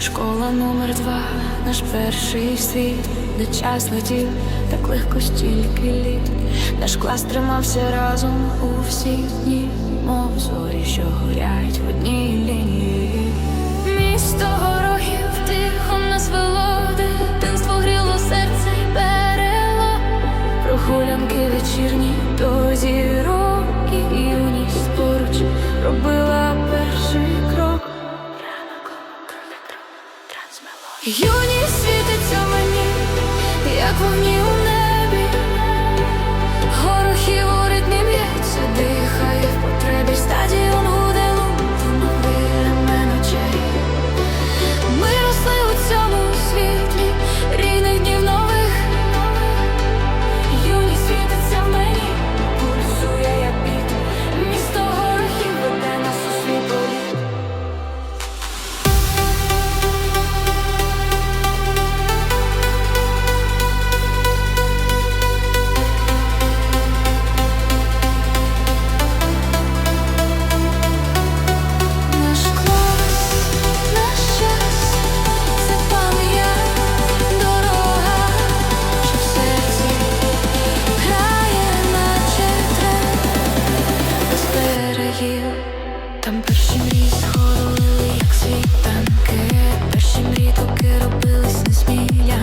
Школа номер два, наш перший світ, де час летів, так легко стільки літ. Наш клас тримався разом у всі дні, мов зорі, що горять в одній лінії. Юність світиться мені, як вогні у Там перші мрії сходили, як світанки, перші мрії, доки робились не сміля.